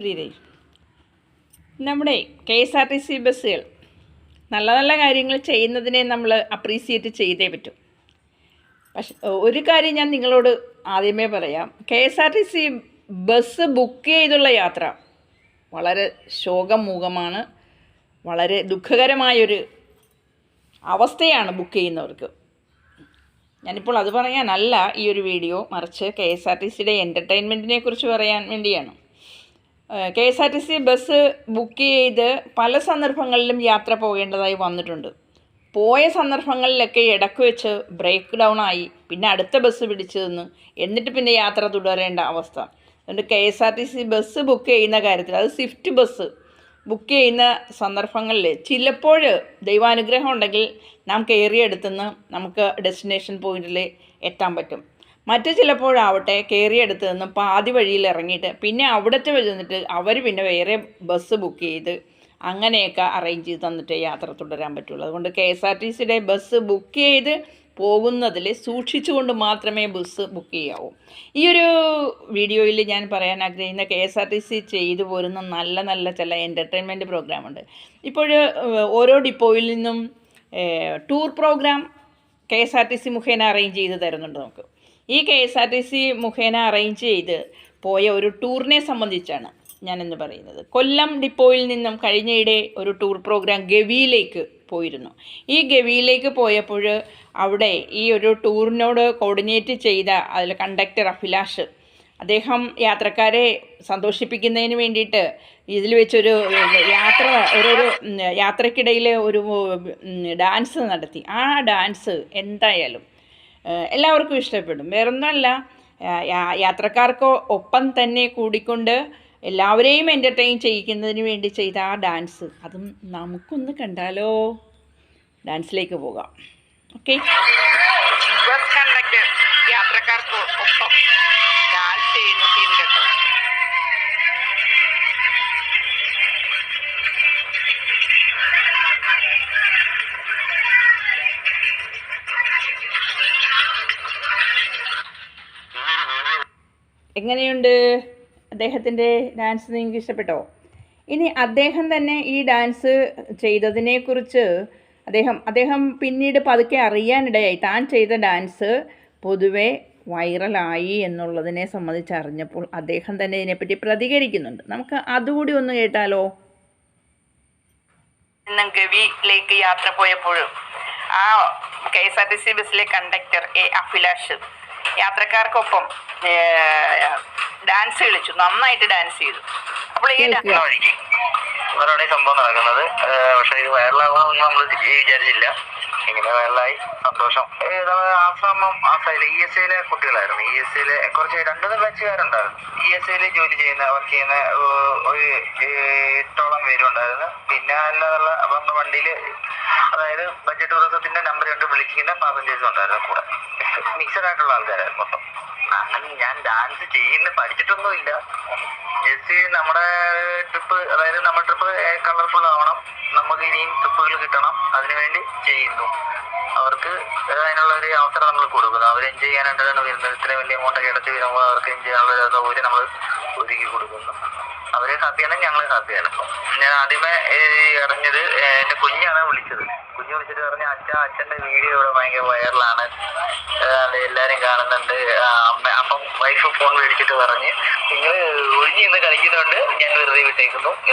പ്രീതി നമ്മുടെ K S R T C ബസ്സുകൾ നല്ല നല്ല കാര്യങ്ങൾ ചെയ്യുന്നതിനെ നമ്മൾ അപ്രീസിയേറ്റ് ചെയ്തേ പറ്റും. പക്ഷെ ഒരു കാര്യം ഞാൻ നിങ്ങളോട് ആദ്യമേ പറയാം. K S R T C bus book ചെയ്തുള്ള യാത്ര വളരെ ശോകമൂഖമാണ് വളരെ ദുഃഖകരമായൊരു അവസ്ഥയാണ് ബുക്ക് ചെയ്യുന്നവർക്ക്. ഞാനിപ്പോൾ അത് പറയാനല്ല ഈ ഒരു വീഡിയോ മറിച്ച് കെ എസ് ആർ ടി സിയുടെ എന്റർടൈൻമെന്റിനെ കുറിച്ച് പറയാൻ വേണ്ടിയാണ്. K S R T C bus book ചെയ്ത് പല സന്ദർഭങ്ങളിലും യാത്ര പോകേണ്ടതായി വന്നിട്ടുണ്ട്. പോയ സന്ദർഭങ്ങളിലൊക്കെ ഇടയ്ക്ക് വെച്ച് ബ്രേക്ക് ഡൗൺ ആയി പിന്നെ അടുത്ത ബസ് പിടിച്ചു നിന്ന് എന്നിട്ട് പിന്നെ യാത്ര തുടരേണ്ട അവസ്ഥ. അതുകൊണ്ട് K S R T C bus book ചെയ്യുന്ന കാര്യത്തിൽ അത് സ്വിഫ്റ്റ് ബസ് ബുക്ക് ചെയ്യുന്ന സന്ദർഭങ്ങളിൽ ചിലപ്പോൾ ദൈവാനുഗ്രഹം ഉണ്ടെങ്കിൽ നാം കയറിയെടുത്തുനിന്ന് നമുക്ക് ഡെസ്റ്റിനേഷൻ പോയിന്റിൽ എത്താൻ പറ്റും. മറ്റു ചിലപ്പോഴാവട്ടെ കയറിയെടുത്ത് നിന്ന് പാതി വഴിയിൽ ഇറങ്ങിയിട്ട് പിന്നെ അവിടത്തെ ചെന്നിട്ട് അവർ പിന്നെ വേറെ ബസ് ബുക്ക് ചെയ്ത് അങ്ങനെയൊക്കെ അറേഞ്ച് ചെയ്ത് തന്നിട്ടേ യാത്ര തുടരാൻ പറ്റുള്ളൂ. അതുകൊണ്ട് കെ എസ് ആർ ടി സിയുടെ ബസ് ബുക്ക് ചെയ്ത് പോകുന്നതിൽ സൂക്ഷിച്ചുകൊണ്ട് മാത്രമേ ബസ് ബുക്ക് ചെയ്യാവൂ. ഈ ഒരു വീഡിയോയിൽ ഞാൻ പറയാൻ ആഗ്രഹിക്കുന്ന K S R T C ചെയ്തു പോരുന്ന നല്ല നല്ല ചില എന്റർടൈൻമെന്റ് പ്രോഗ്രാമുണ്ട് ഇപ്പോൾ ഓരോ ഡിപ്പോയിൽ നിന്നും tour programme K S R T C മുഖേന അറേഞ്ച് ചെയ്ത് തരുന്നുണ്ട് നമുക്ക്. ഈ K S R T C മുഖേന അറേഞ്ച് ചെയ്ത് പോയ ഒരു ടൂറിനെ സംബന്ധിച്ചാണ് ഞാനെന്ന് പറയുന്നത്. കൊല്ലം ഡിപ്പോയിൽ നിന്നും കഴിഞ്ഞയിടെ ഒരു ടൂർ പ്രോഗ്രാം ഗവിയിലേക്ക് പോയിരുന്നു. ഈ ഗവിയിലേക്ക് പോയപ്പോൾ അവിടെ ഈ ഒരു ടൂറിനോട് കോർഡിനേറ്റ് ചെയ്ത അതിൽ കണ്ടക്ടർ അഭിലാഷ് അദ്ദേഹം യാത്രക്കാരെ സന്തോഷിപ്പിക്കുന്നതിന് വേണ്ടിയിട്ട് ഇതിൽ വെച്ചൊരു യാത്ര ഒരു യാത്രക്കിടയിൽ ഒരു ഡാൻസ് നടത്തി. ആ ഡാൻസ് എന്തായാലും എല്ലാവർക്കും ഇഷ്ടപ്പെടും. വേറൊന്നുമല്ല യാത്രക്കാർക്ക് ഒപ്പം തന്നെ കൂടിക്കൊണ്ട് എല്ലാവരെയും എന്റർടൈൻ ചെയ്യിക്കുന്നതിന് വേണ്ടി ചെയ്ത ആ ഡാൻസ് അതും നമുക്കൊന്ന് കണ്ടാലോ? ഡാൻസിലേക്ക് പോകാം. ഓക്കെ യാത്രക്കാർക്ക് ഒപ്പം ഡാൻസ് ചെയ്യുന്ന എങ്ങനെയുണ്ട്? അദ്ദേഹത്തിന്റെ ഡാൻസ് നിങ്ങൾക്ക് ഇഷ്ടപ്പെട്ടോ? ഇനി അദ്ദേഹം തന്നെ ഈ ഡാൻസ് ചെയ്തതിനെക്കുറിച്ച് അദ്ദേഹം അദ്ദേഹം പിന്നീട് പതുക്കെ അറിയാനിടയായി. താൻ ചെയ്ത ഡാൻസ് പൊതുവെ വൈറലായി എന്നുള്ളതിനെ സംബന്ധിച്ച് അറിഞ്ഞപ്പോൾ അദ്ദേഹം തന്നെ ഇതിനെപ്പറ്റി പ്രതികരിക്കുന്നുണ്ട്. നമുക്ക് അതുകൂടി ഒന്ന് കേട്ടാലോ? ഗവിയിലേക്ക് യാത്ര പോയപ്പോഴും ആ K S R T C ബസ്സിലെ കണ്ടക്ടർ എ അഭിലാഷ്. യാത്രക്കാർക്കൊപ്പം ഡാൻസ് കളിച്ചു നന്നായിട്ട് ഡാൻസ് ചെയ്തു. അപ്പോൾ ഈ ഡാൻസ് ഈ സംഭവം നടക്കുന്നത്. പക്ഷേ ഇത് വൈറലാകണമെന്ന് നമ്മൾ വിചാരിച്ചില്ല. ഇങ്ങനെ വൈറലായി. സന്തോഷം. ആസാമം ആസാമിലെ ഇ എസ് ഐയിലെ കുട്ടികളായിരുന്നു. ഇ എസ് ഐയിലെ കുറച്ച് രണ്ടു ബാച്ചുകാരുണ്ടായിരുന്നു ഇ എസ് ഐയിൽ ജോലി ചെയ്യുന്ന വർക്ക് ചെയ്യുന്ന ഒരു പേരുണ്ടായിരുന്നു പിന്നെ അല്ലാതുള്ള അപ്പം നമ്മുടെ വണ്ടിയിൽ അതായത് ബഡ്ജറ്റ് ടൂറിസത്തിന്റെ നമ്പർ കണ്ട് വിളിക്കുന്ന പാസഞ്ചേഴ്സും ഉണ്ടായിരുന്നു കൂടെ. മിക്സഡ് ആയിട്ടുള്ള ആൾക്കാരായിരുന്നു മൊത്തം. ഞാൻ ഡാൻസ് ചെയ്യുന്ന പഠിച്ചിട്ടൊന്നുമില്ല ജസ്റ്റ് നമ്മുടെ ട്രിപ്പ് അതായത് നമ്മുടെ ട്രിപ്പ് കളർഫുൾ ആവണം. നമുക്ക് ഇനിയും ട്രിപ്പുകൾ കിട്ടണം. അതിനുവേണ്ടി ചെയ്യുന്നു. അവർക്ക് അതിനുള്ള ഒരു അവസരം നമ്മൾ കൊടുക്കുന്നു. അവർ എൻജോയ് ചെയ്യാനായിട്ടാണ് വരുന്നത്. ഇത്രയും വലിയ എമൗണ്ട് ഒക്കെ അടച്ച് വരുമ്പോൾ അവർക്ക് എൻജോയ് ചെയ്യാനുള്ള സൗകര്യം നമ്മൾ ഒരുക്കി കൊടുക്കുന്നു. അവരെ ഹാപ്പിയാണ് ഞങ്ങളും ഹാപ്പിയാണ് ഞാൻ ആദ്യമേ ഇറങ്ങിയത് എന്റെ കുഞ്ഞാണ് വിളിച്ചത്. കുഞ്ഞ് വിളിച്ചിട്ട് പറഞ്ഞ അച്ഛ അച്ഛന്റെ വീഡിയോ ഇവിടെ ഭയങ്കര വൈറലാണ്. എല്ലാരും കാണുന്നുണ്ട്. അമ്മ അപ്പം വൈഫ് ഫോൺ മേടിച്ചിട്ട് പറഞ്ഞ് നിങ്ങൾ ഒഴിഞ്ഞു നിന്ന് കളിക്കുന്നതുകൊണ്ട് ഞാൻ വെറുതെ വിട്ടേക്കുന്നു.